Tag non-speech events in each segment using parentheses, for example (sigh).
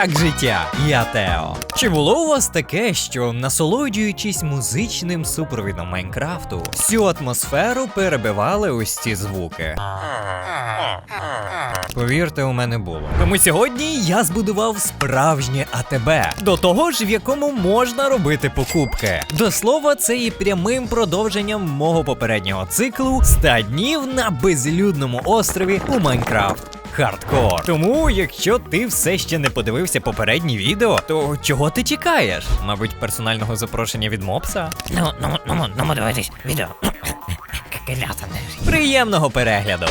Як життя? Я Тео. Чи було у вас таке, що насолоджуючись музичним супровідом Майнкрафту, всю атмосферу перебивали ось ці звуки? Повірте, у мене було. Тому сьогодні я збудував справжнє АТБ. До того ж, в якому можна робити покупки. До слова, це є прямим продовженням мого попереднього циклу 100 днів на безлюдному острові у Майнкрафт. Хардкор. Тому, якщо ти все ще не подивився попереднє відео, то чого ти чекаєш? Мабуть, персонального запрошення від мопса? Ну, ну, ну, ну, дивитись відео. Приємного перегляду!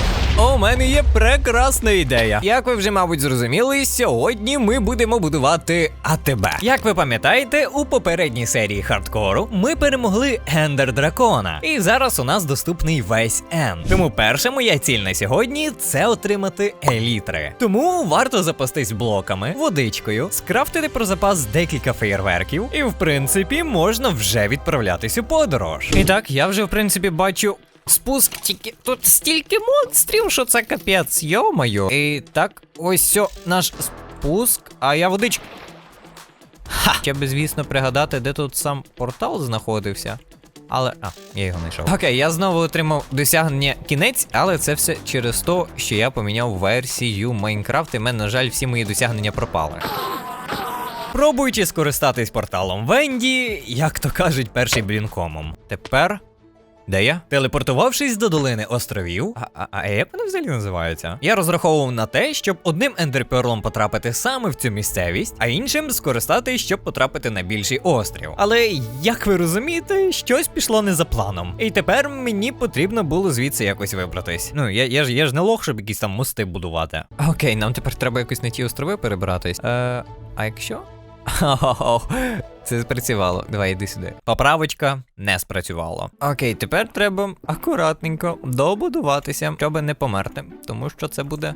У мене є прекрасна ідея. Як ви вже, мабуть, зрозуміли, сьогодні ми будемо будувати АТБ. Як ви пам'ятаєте, у попередній серії хардкору ми перемогли Ендер Дракона, і зараз у нас доступний весь Енд. Тому перша моя ціль на сьогодні це отримати елітри. Тому варто запастись блоками, водичкою, скрафтити про запас декілька феєрверків, і в принципі можна вже відправлятись у подорож. І так, я вже в принципі бачу Спуск тільки тут стільки монстрів, що це капець, йо-моє. І так, ось сьо наш спуск, а я водичку. Ха! Ще би, звісно, пригадати, де тут сам портал знаходився. Але. А, я його знайшов. Окей, я знову отримав досягнення кінець, але це все через те, що я поміняв версію Майнкрафт, і в мене, на жаль, всі мої досягнення пропали. Пробуючи скористатись порталом Венді, як то кажуть, перший блінкомом. Тепер де я? Телепортувавшись до долини островів. А, а, а як вони взагалі називаються? Я розраховував на те, щоб одним ендерперлом потрапити саме в цю місцевість, а іншим скористатись, щоб потрапити на більший острів. Але як ви розумієте, щось пішло не за планом. І тепер мені потрібно було звідси якось вибратись. Ну, я, я ж я ж не лох, щоб якісь там мости будувати. Окей, нам тепер треба якось на ті острови перебратись. Е, а якщо? Хо-хо-хо, (laughs) Це спрацювало. Давай йди сюди. Поправочка не спрацювала. Окей, тепер треба акуратненько добудуватися, щоб не померти, тому що це буде.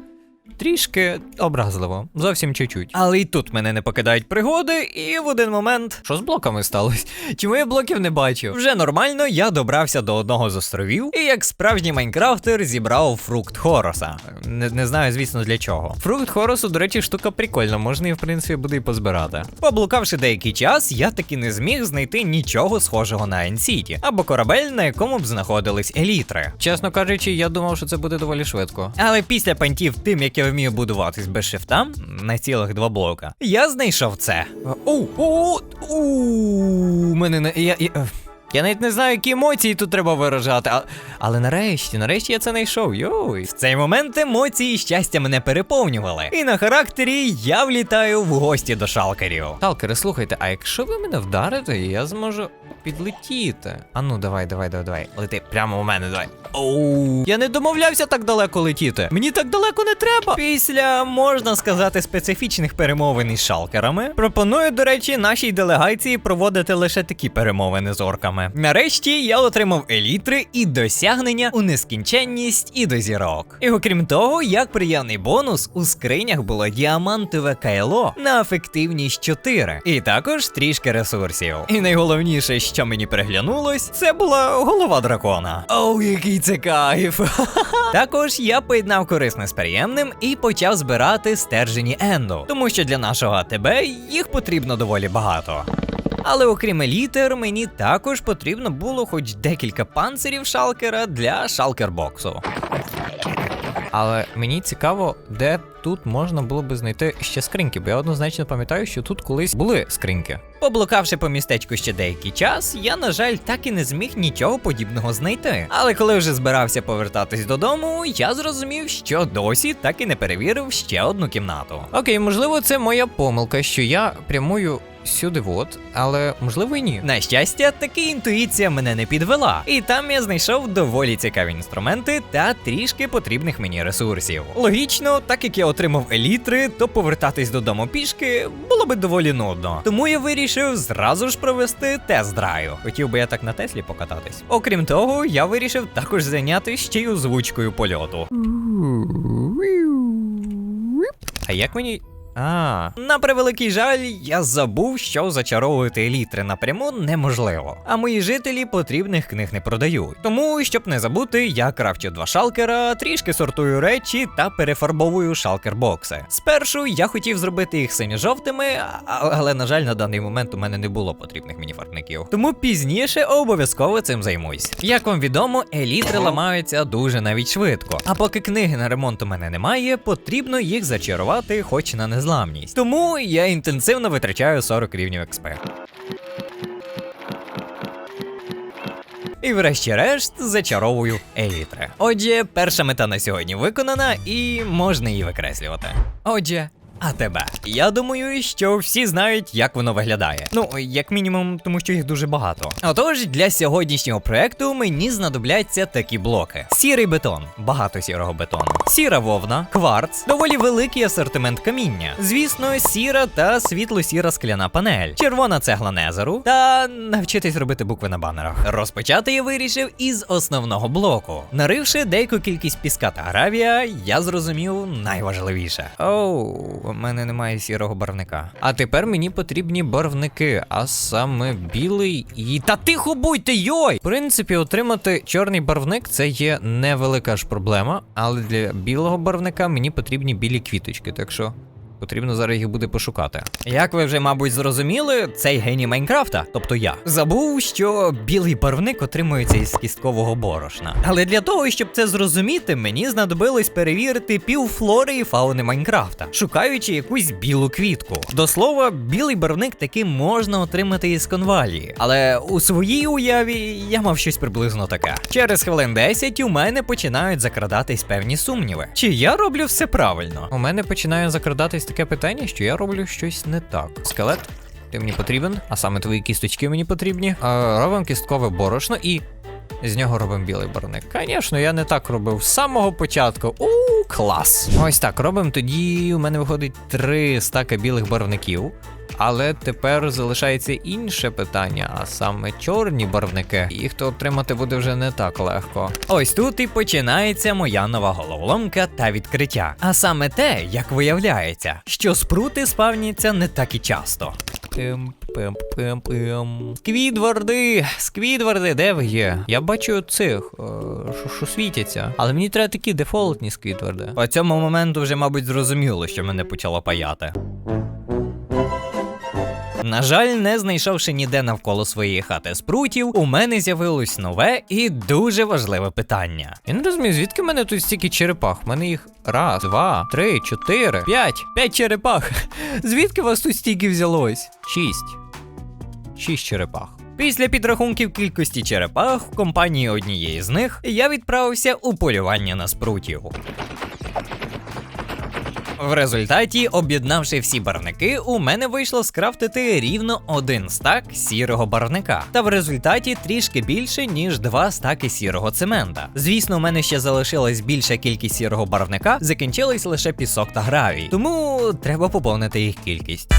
Трішки образливо, зовсім чуть-чуть. Але і тут мене не покидають пригоди, і в один момент. Що з блоками сталося? (laughs) Чому я блоків не бачив? Вже нормально, я добрався до одного з островів, і як справжній майнкрафтер зібрав фрукт Хороса. Не, не знаю, звісно, для чого. Фрукт Хоросу, до речі, штука прикольна, можна і в принципі буде і позбирати. Поблукавши деякий час, я таки не зміг знайти нічого схожого на Енсіті, або корабель, на якому б знаходились елітри. Чесно кажучи, я думав, що це буде доволі швидко. Але після пантів тим, як я вмію будуватись без шифта на цілих два блока, я знайшов це. У, мене не я... Я навіть не знаю, які емоції тут треба виражати, а... але нарешті, нарешті я це знайшов. Йой. В цей момент емоції і щастя мене переповнювали. І на характері я влітаю в гості до шалкерів. Шалкери, слухайте, а якщо ви мене вдарите, я зможу підлетіти. А ну, давай, давай, давай, давай. Лети прямо у мене, давай. Оу. Я не домовлявся так далеко летіти. Мені так далеко не треба. Після, можна сказати, специфічних перемовин із шалкерами. Пропоную, до речі, нашій делегації проводити лише такі перемовини з орками. Нарешті я отримав елітри і досягнення у нескінченність і до зірок. І окрім того, як приємний бонус, у скринях було діамантове кайло на ефективність 4. І також трішки ресурсів. І найголовніше, що мені переглянулось, це була голова дракона. Оу, який це кайф! (laughs) Також я поєднав корисне з приємним і почав збирати стержені енду, тому що для нашого АТБ їх потрібно доволі багато. Але окрім елітер, мені також потрібно було хоч декілька панцирів шалкера для шалкербоксу. Але мені цікаво, де тут можна було би знайти ще скриньки, бо я однозначно пам'ятаю, що тут колись були скриньки. Поблукавши по містечку ще деякий час, я, на жаль, так і не зміг нічого подібного знайти. Але коли вже збирався повертатись додому, я зрозумів, що досі так і не перевірив ще одну кімнату. Окей, можливо, це моя помилка, що я прямую сюди от, але можливо і ні. На щастя, таки інтуїція мене не підвела, і там я знайшов доволі цікаві інструменти та трішки потрібних мені ресурсів. Логічно, так як я отримав елітри, то повертатись додому пішки було би доволі нудно. Тому я вирішив зразу ж провести тест-драйв. Хотів би я так на Теслі покататись. Окрім того, я вирішив також зайнятися ще й озвучкою польоту. А як мені А, на превеликий жаль, я забув, що зачаровувати елітри напряму неможливо. А мої жителі потрібних книг не продають. Тому, щоб не забути, я крафчу два шалкера, трішки сортую речі та перефарбовую шалкер-бокси. Спершу я хотів зробити їх синьо-жовтими, але на жаль, на даний момент у мене не було потрібних мені фарбників. Тому пізніше обов'язково цим займусь. Як вам відомо, елітри ламаються дуже навіть швидко. А поки книги на ремонт у мене немає, потрібно їх зачарувати хоч на незламність. Тому я інтенсивно витрачаю 40 рівнів експерт. І врешті-решт зачаровую елітри. Отже, перша мета на сьогодні виконана, і можна її викреслювати. Отже. А тебе. Я думаю, що всі знають, як воно виглядає. Ну, як мінімум, тому що їх дуже багато. Отож, для сьогоднішнього проекту мені знадобляться такі блоки: сірий бетон, багато сірого бетону, сіра вовна, кварц, доволі великий асортимент каміння. Звісно, сіра та світло-сіра скляна панель, червона цегла незеру та навчитись робити букви на банерах. Розпочати я вирішив із основного блоку. Наривши деяку кількість піска та гравія, я зрозумів найважливіше. Оу, у мене немає сірого барвника. А тепер мені потрібні барвники, а саме білий і. Та тихо будьте, йой! В принципі, отримати чорний барвник це є невелика ж проблема, але для білого барвника мені потрібні білі квіточки, так що. Потрібно зараз їх буде пошукати. Як ви вже, мабуть, зрозуміли, цей геній Майнкрафта, тобто я, забув, що білий барвник отримується із кісткового борошна. Але для того, щоб це зрозуміти, мені знадобилось перевірити пів флори і фауни Майнкрафта, шукаючи якусь білу квітку. До слова, білий барвник таки можна отримати із конвалії, але у своїй уяві я мав щось приблизно таке. Через хвилин 10 у мене починають закрадатись певні сумніви. Чи я роблю все правильно? У мене починає закрадатись таке питання, що я роблю щось не так. Скелет, ти мені потрібен, а саме твої кісточки мені потрібні. Робимо кісткове борошно і. З нього робимо білий барвник. Звісно, я не так робив з самого початку. У клас. Ось так, робимо тоді. У мене виходить три стака білих барвників. Але тепер залишається інше питання, а саме чорні барвники. Їх то отримати буде вже не так легко. Ось тут і починається моя нова головоломка та відкриття. А саме те, як виявляється, що спрути спавняться не так і часто. Пим, пим, пим, пим. Сквідварди, сквідварди, де ви є? Я бачу цих, е, що, світяться. Але мені треба такі дефолтні сквідварди. По цьому моменту вже, мабуть, зрозуміло, що мене почало паяти. На жаль, не знайшовши ніде навколо своєї хати спрутів, у мене з'явилось нове і дуже важливе питання. Я не розумію, звідки в мене тут стільки черепах? У мене їх раз, два, три, чотири, п'ять. П'ять черепах. (laughs) Звідки вас тут стільки взялось? Шість. Шість черепах. Після підрахунків кількості черепах в компанії однієї з них я відправився у полювання на спрутів. В результаті, об'єднавши всі барники, у мене вийшло скрафтити рівно один стак сірого барника, Та в результаті трішки більше, ніж два стаки сірого цемента. Звісно, у мене ще залишилась більша кількість сірого барвника, закінчились лише пісок та гравій. Тому треба поповнити їх кількість.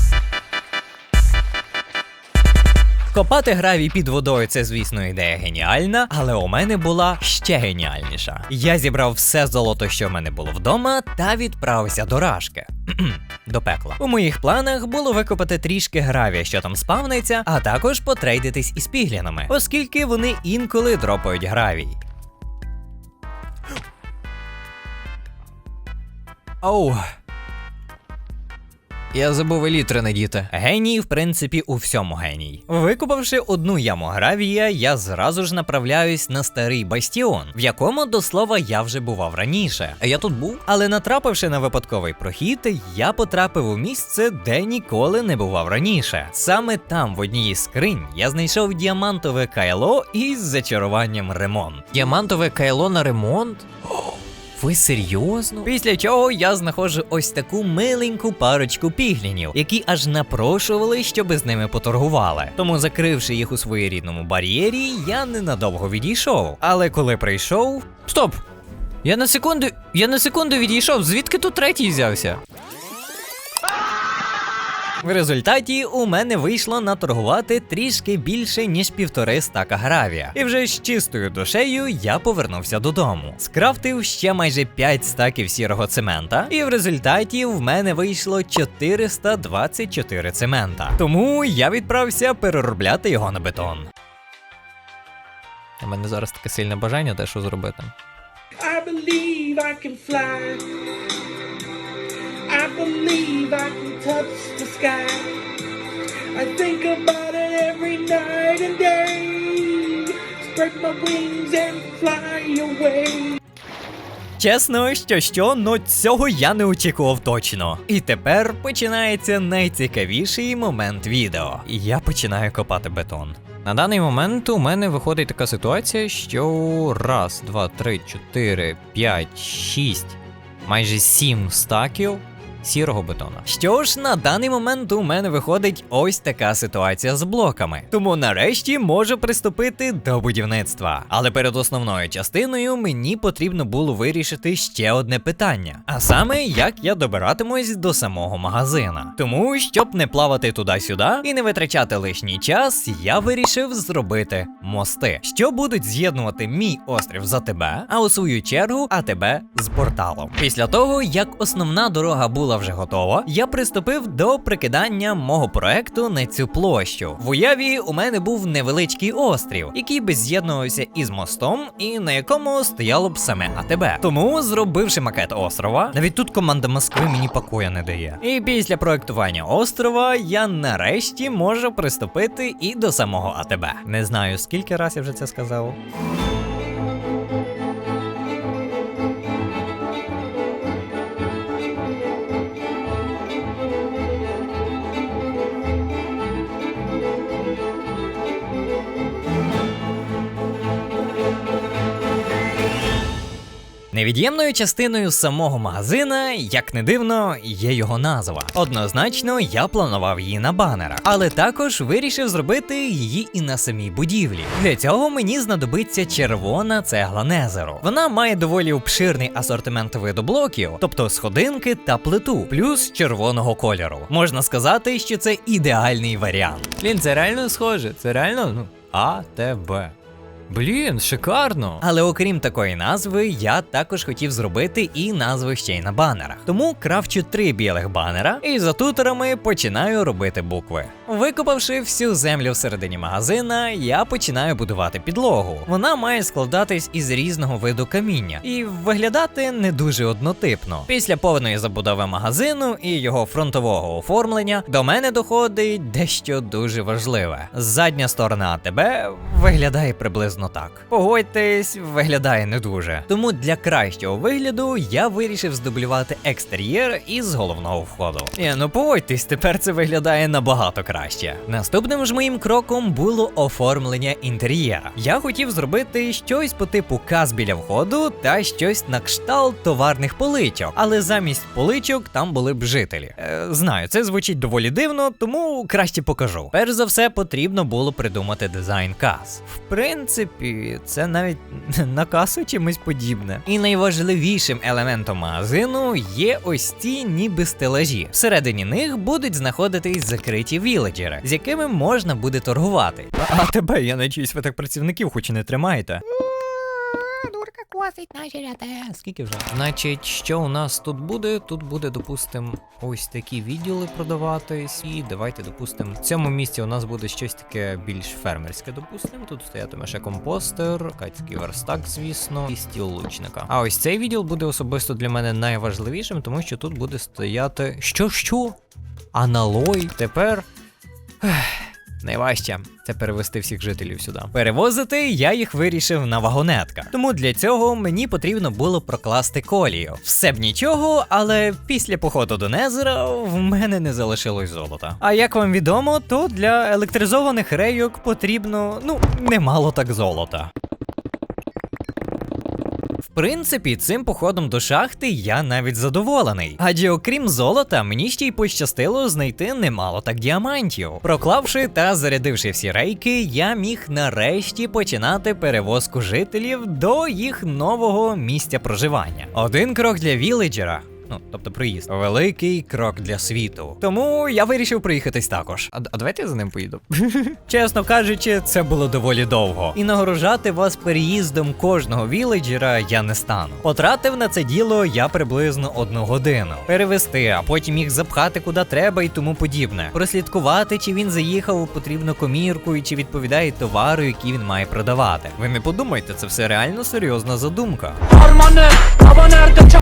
Копати гравій під водою це, звісно, ідея геніальна, але у мене була ще геніальніша. Я зібрав все золото, що в мене було вдома, та відправився до рашки. (clears throat) До пекла. У моїх планах було викопати трішки гравія, що там спавниться, а також потрейдитись із піглінами, оскільки вони інколи дропають гравій. Оу. Я забув елітри надіти. Геній, в принципі, у всьому геній. Викопавши одну яму гравія, я зразу ж направляюсь на старий бастіон, в якому до слова я вже бував раніше. А я тут був, але натрапивши на випадковий прохід, я потрапив у місце, де ніколи не бував раніше. Саме там, в одній із скринь, я знайшов діамантове кайло із зачаруванням ремонт. Діамантове кайло на ремонт? Ви серйозно? Після чого я знаходжу ось таку миленьку парочку піглінів, які аж напрошували, щоб з ними поторгували. Тому, закривши їх у своєрідному бар'єрі, я ненадовго відійшов. Але коли прийшов. Стоп! Я на секунду. Я на секунду відійшов. Звідки тут третій взявся? В результаті у мене вийшло наторгувати трішки більше ніж півтори стака гравія. І вже з чистою душею я повернувся додому. Скрафтив ще майже 5 стаків сірого цемента, і в результаті в мене вийшло 424 цемента. Тому я відправився переробляти його на бетон. У мене зараз таке сильне бажання дещо зробити. I believe I can fly. I believe I can touch the sky. I think about it every night and day. Spread my wings and fly away. Чесно, що що, но цього я не очікував точно. І тепер починається найцікавіший момент відео. Я починаю копати бетон. На даний момент у мене виходить така ситуація, що раз, два, три, чотири, п'ять, шість, майже сім стаків сірого бетона. Що ж, на даний момент у мене виходить ось така ситуація з блоками. Тому нарешті можу приступити до будівництва. Але перед основною частиною мені потрібно було вирішити ще одне питання: а саме, як я добиратимусь до самого магазина. Тому, щоб не плавати туди-сюди і не витрачати лишній час, я вирішив зробити мости, що будуть з'єднувати мій острів за тебе, а у свою чергу АТБ з порталом. Після того, як основна дорога була вже готова, я приступив до прикидання мого проекту на цю площу. В уяві у мене був невеличкий острів, який би з'єднувався із мостом, і на якому стояло б саме АТБ. Тому, зробивши макет острова, навіть тут команда Москви мені покоя не дає. І після проектування острова я нарешті можу приступити і до самого АТБ. Не знаю скільки раз я вже це сказав. Невід'ємною частиною самого магазина, як не дивно, є його назва. Однозначно, я планував її на банерах, але також вирішив зробити її і на самій будівлі. Для цього мені знадобиться червона цегла Незеру. Вона має доволі обширний асортимент виду блоків, тобто сходинки та плиту, плюс червоного кольору. Можна сказати, що це ідеальний варіант. Блін, це реально схоже. Це реально ну АТБ. Блін, шикарно. Але окрім такої назви, я також хотів зробити і назви ще й на банерах. Тому крафчу три білих банера і за тутерами починаю робити букви. Викопавши всю землю всередині магазина, я починаю будувати підлогу. Вона має складатись із різного виду каміння і виглядати не дуже однотипно. Після повної забудови магазину і його фронтового оформлення до мене доходить дещо дуже важливе. Задня сторона АТБ виглядає приблизно так. Погодьтесь, виглядає не дуже. Тому для кращого вигляду я вирішив здублювати екстер'єр із головного входу. Ні, ну погодьтесь, тепер це виглядає набагато краще. Наступним ж моїм кроком було оформлення інтер'єра. Я хотів зробити щось по типу каз біля входу та щось на кшталт товарних поличок, але замість поличок там були б жителі. Е, знаю, це звучить доволі дивно, тому краще покажу. Перш за все, потрібно було придумати дизайн кас. В принципі, це навіть (laughs) на касу чимось подібне. І найважливішим елементом магазину є ось ці ніби стелажі. Всередині них будуть знаходитись закриті віледжери, з якими можна буде торгувати. А, а тебе, я надіюсь, ви так працівників хоч і не тримаєте. Дурка наші ряди. Скільки вже? Значить, що у нас тут буде? Тут буде, допустим, ось такі відділи продаватись. І давайте, допустим, в цьому місці у нас буде щось таке більш фермерське, допустим. Тут стоятиме ще компостер, кацький верстак, звісно, і стіл лучника. А ось цей відділ буде особисто для мене найважливішим, тому що тут буде стояти. Що що? Аналой. Тепер. ех, Найважче це перевести всіх жителів сюди. Перевозити я їх вирішив на вагонетках. Тому для цього мені потрібно було прокласти колію. Все б нічого, але після походу до Незера в мене не залишилось золота. А як вам відомо, то для електризованих рейок потрібно ну немало так золота. Принципі, цим походом до шахти я навіть задоволений. Адже окрім золота, мені ще й пощастило знайти немало так діамантів. Проклавши та зарядивши всі рейки, я міг нарешті починати перевозку жителів до їх нового місця проживання. Один крок для віледжера. Ну, тобто приїзд. Великий крок для світу. Тому я вирішив приїхатись також. А, а давайте я за ним поїду. (laughs) Чесно кажучи, це було доволі довго. І нагорожати вас переїздом кожного віледжера я не стану. Потратив на це діло я приблизно одну годину. Перевести, а потім їх запхати куди треба і тому подібне. Прослідкувати, чи він заїхав у потрібну комірку і чи відповідає товару, який він має продавати. Ви не подумайте, це все реально серйозна задумка.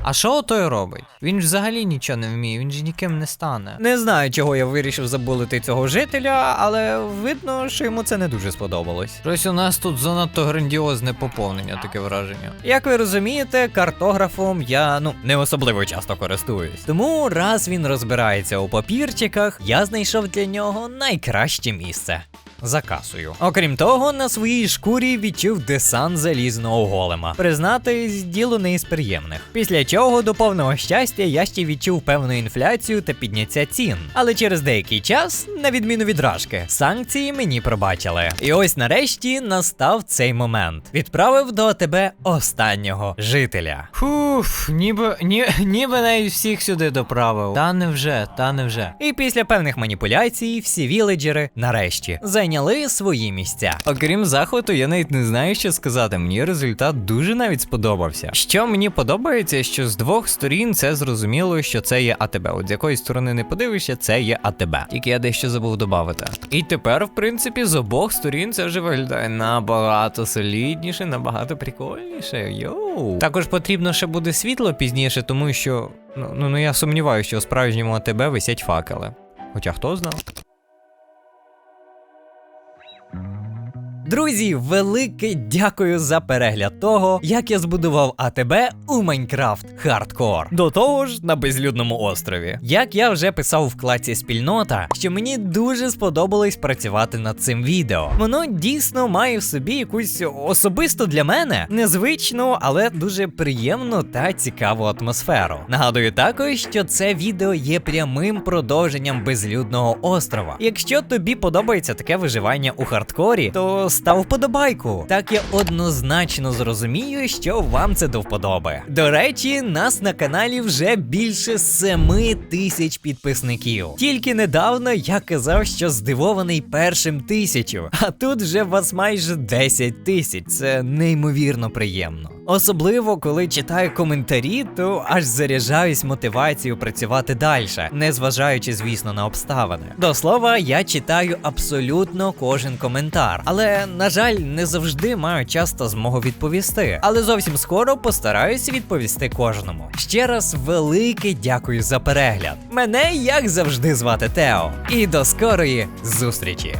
А що той робить? Він ж взагалі нічого не вміє, він ж ніким не стане. Не знаю, чого я вирішив забулити цього жителя, але видно, що йому це не дуже сподобалось. Щось у нас тут занадто грандіозне поповнення, таке враження. Як ви розумієте, картографом я ну не особливо часто користуюсь. Тому раз він розбирається у папірчиках, я знайшов для нього найкраще місце. За касою. Окрім того, на своїй шкурі відчув десант залізного голема. Признатись, діло не із приємних. Після чого до повного щастя я ще відчув певну інфляцію та підняття цін. Але через деякий час, на відміну від рашки, санкції мені пробачили. І ось нарешті настав цей момент. Відправив до тебе останнього жителя. Фуф, ніби ні, ніби навіть всіх сюди доправив. Та невже, та невже. І після певних маніпуляцій всі віледжери нарешті зайняли свої місця. Окрім захвату, я навіть не знаю, що сказати. Мені результат дуже навіть сподобався. Що мені подобається, що з двох сторін це зрозуміло, що це є АТБ. От з якої сторони не подивишся, це є АТБ. Тільки я дещо забув додати. І тепер, в принципі, з обох сторін це вже виглядає набагато солідніше, набагато прикольніше. Йоу. Також потрібно ще буде світло пізніше, тому що ну, ну, ну я сумніваюся, що у справжньому АТБ висять факели. Хоча хто знав? Друзі, велике дякую за перегляд того, як я збудував АТБ у Майнкрафт Хардкор. До того ж, на безлюдному острові. Як я вже писав в клаці спільнота, що мені дуже сподобалось працювати над цим відео. Воно дійсно має в собі якусь особисто для мене незвичну, але дуже приємну та цікаву атмосферу. Нагадую також, що це відео є прямим продовженням безлюдного острова. Якщо тобі подобається таке виживання у хардкорі, то став вподобайку. Так я однозначно зрозумію, що вам це до вподоби. До речі, нас на каналі вже більше 7 тисяч підписників. Тільки недавно я казав, що здивований першим тисячу, а тут вже вас майже 10 тисяч. Це неймовірно приємно. Особливо, коли читаю коментарі, то аж заряджаюсь мотивацією працювати далі, не зважаючи, звісно, на обставини. До слова, я читаю абсолютно кожен коментар, але на жаль, не завжди маю часто змогу відповісти. Але зовсім скоро постараюсь відповісти кожному. Ще раз велике дякую за перегляд. Мене, як завжди, звати Тео. І до скорої зустрічі!